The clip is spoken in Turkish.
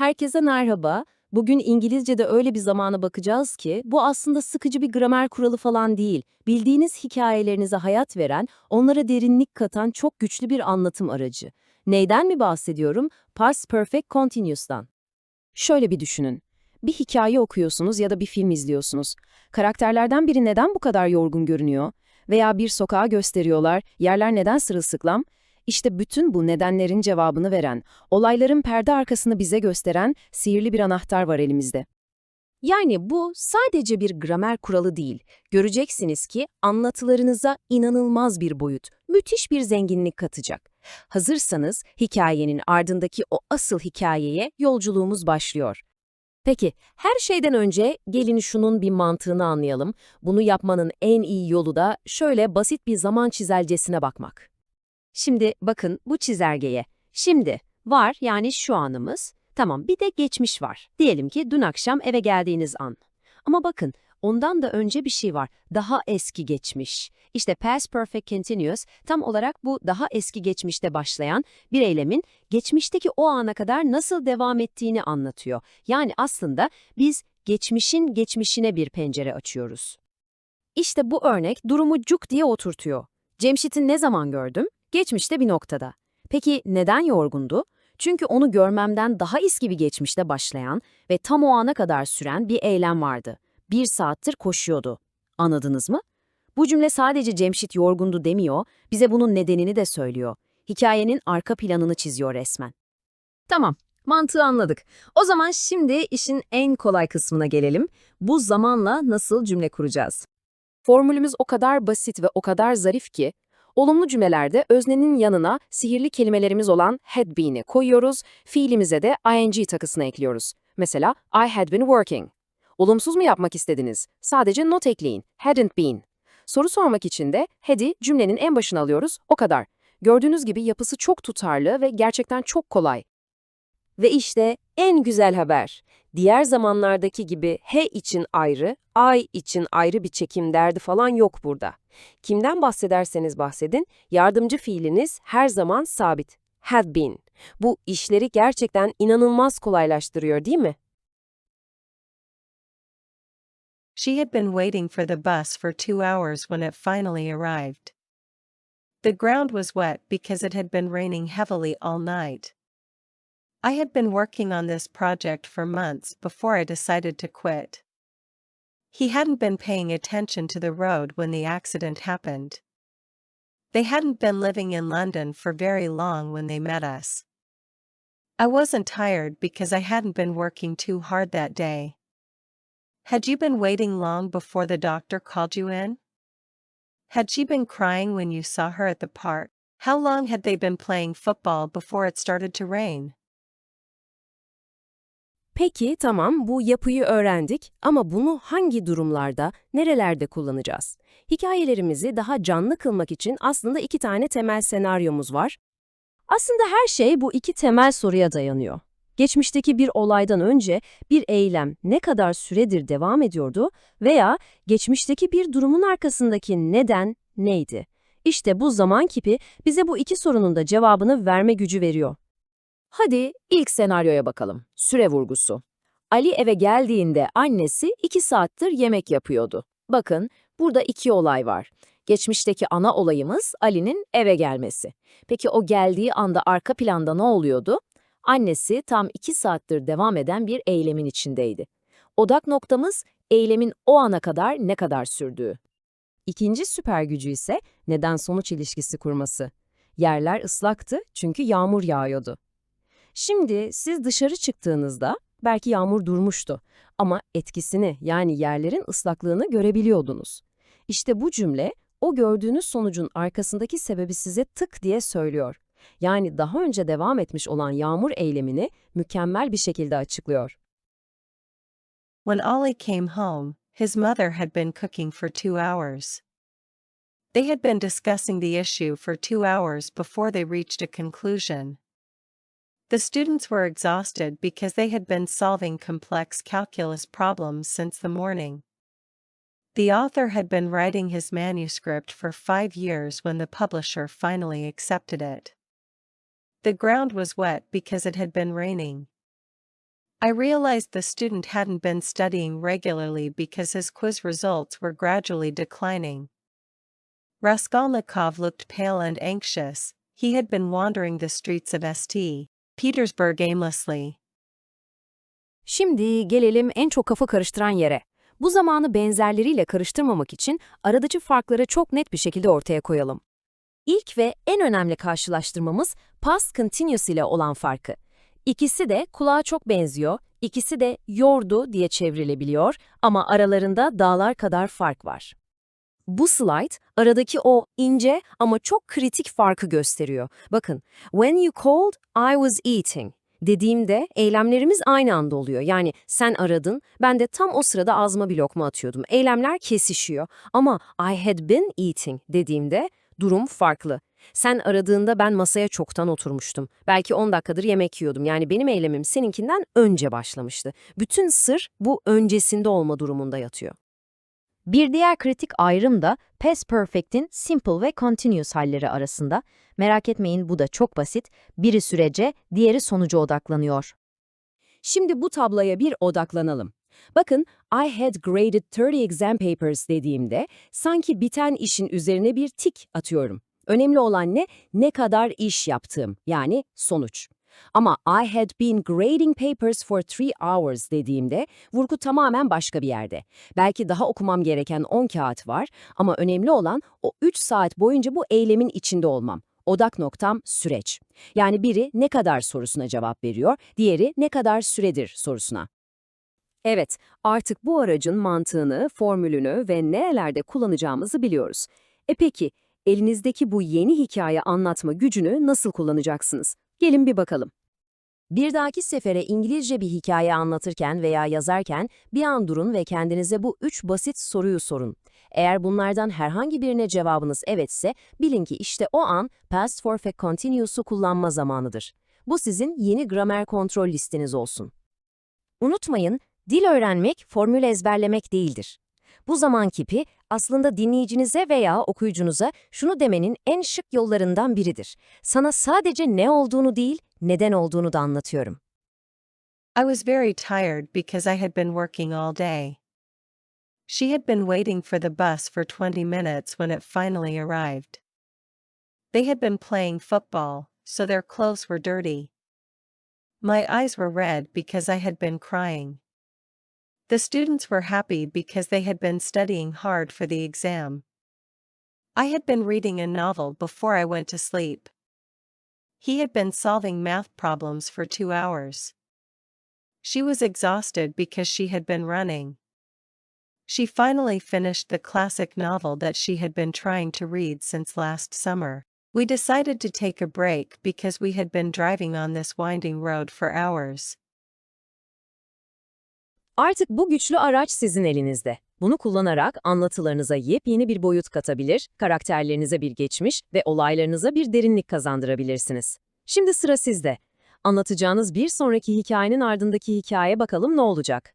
Herkese merhaba. Bugün İngilizce'de öyle bir zamana bakacağız ki bu aslında sıkıcı bir gramer kuralı falan değil. Bildiğiniz hikayelerinize hayat veren, onlara derinlik katan çok güçlü bir anlatım aracı. Neyden mi bahsediyorum? Past Perfect Continuous'tan. Şöyle bir düşünün. Bir hikaye okuyorsunuz ya da bir film izliyorsunuz. Karakterlerden biri neden bu kadar yorgun görünüyor? Veya bir sokağa gösteriyorlar, yerler neden sırılsıklam? İşte bütün bu nedenlerin cevabını veren, olayların perde arkasını bize gösteren sihirli bir anahtar var elimizde. Yani bu sadece bir gramer kuralı değil. Göreceksiniz ki anlatılarınıza inanılmaz bir boyut, müthiş bir zenginlik katacak. Hazırsanız hikayenin ardındaki o asıl hikayeye yolculuğumuz başlıyor. Peki, her şeyden önce gelin şunun bir mantığını anlayalım. Bunu yapmanın en iyi yolu da şöyle basit bir zaman çizelgesine bakmak. Şimdi bakın bu çizelgeye. Şimdi var yani şu anımız. Tamam bir de geçmiş var. Diyelim ki dün akşam eve geldiğiniz an. Ama bakın ondan da önce bir şey var. Daha eski geçmiş. İşte past perfect continuous tam olarak bu daha eski geçmişte başlayan bir eylemin geçmişteki o ana kadar nasıl devam ettiğini anlatıyor. Yani aslında biz geçmişin geçmişine bir pencere açıyoruz. İşte bu örnek durumu cuk diye oturtuyor. Cemşit'i ne zaman gördüm? Geçmişte bir noktada. Peki neden yorgundu? Çünkü onu görmemden daha eski bir geçmişte başlayan ve tam o ana kadar süren bir eylem vardı. Bir saattir koşuyordu. Anladınız mı? Bu cümle sadece Cemşit yorgundu demiyor, bize bunun nedenini de söylüyor. Hikayenin arka planını çiziyor resmen. Tamam, mantığı anladık. O zaman şimdi işin en kolay kısmına gelelim. Bu zamanla nasıl cümle kuracağız? Formülümüz o kadar basit ve o kadar zarif ki, Olumlu cümlelerde öznenin yanına sihirli kelimelerimiz olan had been'i koyuyoruz, fiilimize de ing takısını ekliyoruz. Mesela I had been working. Olumsuz mu yapmak istediniz? Sadece not ekleyin. Hadn't been. Soru sormak için de had'i cümlenin en başına alıyoruz, o kadar. Gördüğünüz gibi yapısı çok tutarlı ve gerçekten çok kolay. Ve işte en güzel haber. Diğer zamanlardaki gibi he için ayrı, ay için ayrı bir çekim derdi falan yok burada. Kimden bahsederseniz bahsedin, yardımcı fiiliniz her zaman sabit. Have been. Bu işleri gerçekten inanılmaz kolaylaştırıyor değil mi? She had been waiting for the bus for two hours when it finally arrived. The ground was wet because it had been raining heavily all night. I had been working on this project for months before I decided to quit. He hadn't been paying attention to the road when the accident happened. They hadn't been living in London for very long when they met us. I wasn't tired because I hadn't been working too hard that day. Had you been waiting long before the doctor called you in? Had she been crying when you saw her at the park? How long had they been playing football before it started to rain? Peki tamam bu yapıyı öğrendik ama bunu hangi durumlarda, nerelerde kullanacağız? Hikayelerimizi daha canlı kılmak için aslında iki tane temel senaryomuz var. Aslında her şey bu iki temel soruya dayanıyor. Geçmişteki bir olaydan önce bir eylem ne kadar süredir devam ediyordu veya geçmişteki bir durumun arkasındaki neden neydi? İşte bu zaman kipi bize bu iki sorunun da cevabını verme gücü veriyor. Hadi ilk senaryoya bakalım. Süre vurgusu. Ali eve geldiğinde annesi iki saattir yemek yapıyordu. Bakın burada iki olay var. Geçmişteki ana olayımız Ali'nin eve gelmesi. Peki o geldiği anda arka planda ne oluyordu? Annesi tam iki saattir devam eden bir eylemin içindeydi. Odak noktamız eylemin o ana kadar ne kadar sürdüğü. İkinci süper gücü ise neden-sonuç ilişkisi kurması. Yerler ıslaktı çünkü yağmur yağıyordu. Şimdi siz dışarı çıktığınızda belki yağmur durmuştu ama etkisini yani yerlerin ıslaklığını görebiliyordunuz. İşte bu cümle o gördüğünüz sonucun arkasındaki sebebi size tık diye söylüyor. Yani daha önce devam etmiş olan yağmur eylemini mükemmel bir şekilde açıklıyor. When Ollie came home, his mother had been cooking for two hours. They had been discussing the issue for two hours before they reached a conclusion. The students were exhausted because they had been solving complex calculus problems since the morning. The author had been writing his manuscript for five years when the publisher finally accepted it. The ground was wet because it had been raining. I realized the student hadn't been studying regularly because his quiz results were gradually declining. Raskolnikov looked pale and anxious, he had been wandering the streets of St. Petersburg aimlessly. Şimdi gelelim en çok kafa karıştıran yere. Bu zamanı benzerleriyle karıştırmamak için aradaki farkları çok net bir şekilde ortaya koyalım. İlk ve en önemli karşılaştırmamız past continuous ile olan farkı. İkisi de kulağa çok benziyor, ikisi de yordu diye çevrilebiliyor ama aralarında dağlar kadar fark var. Bu slide aradaki o ince ama çok kritik farkı gösteriyor. Bakın, when you called, I was eating dediğimde eylemlerimiz aynı anda oluyor. Yani sen aradın, ben de tam o sırada ağzıma bir lokma atıyordum. Eylemler kesişiyor. Ama I had been eating dediğimde durum farklı. Sen aradığında ben masaya çoktan oturmuştum. Belki 10 dakikadır yemek yiyordum. Yani benim eylemim seninkinden önce başlamıştı. Bütün sır bu öncesinde olma durumunda yatıyor. Bir diğer kritik ayrım da past perfect'in simple ve continuous halleri arasında. Merak etmeyin bu da çok basit. Biri sürece, diğeri sonuca odaklanıyor. Şimdi bu tabloya bir odaklanalım. Bakın, I had graded 30 exam papers dediğimde sanki biten işin üzerine bir tik atıyorum. Önemli olan ne? Ne kadar iş yaptığım, yani sonuç. Ama I had been grading papers for three hours dediğimde vurgu tamamen başka bir yerde. Belki daha okumam gereken 10 kağıt var ama önemli olan o 3 saat boyunca bu eylemin içinde olmam. Odak noktam süreç. Yani biri ne kadar sorusuna cevap veriyor, diğeri ne kadar süredir sorusuna. Evet, artık bu aracın mantığını, formülünü ve nerelerde kullanacağımızı biliyoruz. E peki, elinizdeki bu yeni hikaye anlatma gücünü nasıl kullanacaksınız? Gelin bir bakalım. Bir dahaki sefere İngilizce bir hikaye anlatırken veya yazarken bir an durun ve kendinize bu üç basit soruyu sorun. Eğer bunlardan herhangi birine cevabınız evetse, bilin ki işte o an past perfect continuous'u kullanma zamanıdır. Bu sizin yeni gramer kontrol listeniz olsun. Unutmayın, dil öğrenmek formül ezberlemek değildir. Bu zaman kipi aslında dinleyicinize veya okuyucunuza şunu demenin en şık yollarından biridir. Sana sadece ne olduğunu değil, neden olduğunu da anlatıyorum. I was very tired because I had been working all day. She had been waiting for the bus for 20 minutes when it finally arrived. They had been playing football, so their clothes were dirty. My eyes were red because I had been crying. The students were happy because they had been studying hard for the exam. I had been reading a novel before I went to sleep. He had been solving math problems for two hours. She was exhausted because she had been running. She finally finished the classic novel that she had been trying to read since last summer. We decided to take a break because we had been driving on this winding road for hours. Artık bu güçlü araç sizin elinizde. Bunu kullanarak anlatılarınıza yepyeni bir boyut katabilir, karakterlerinize bir geçmiş ve olaylarınıza bir derinlik kazandırabilirsiniz. Şimdi sıra sizde. Anlatacağınız bir sonraki hikayenin ardındaki hikaye bakalım ne olacak?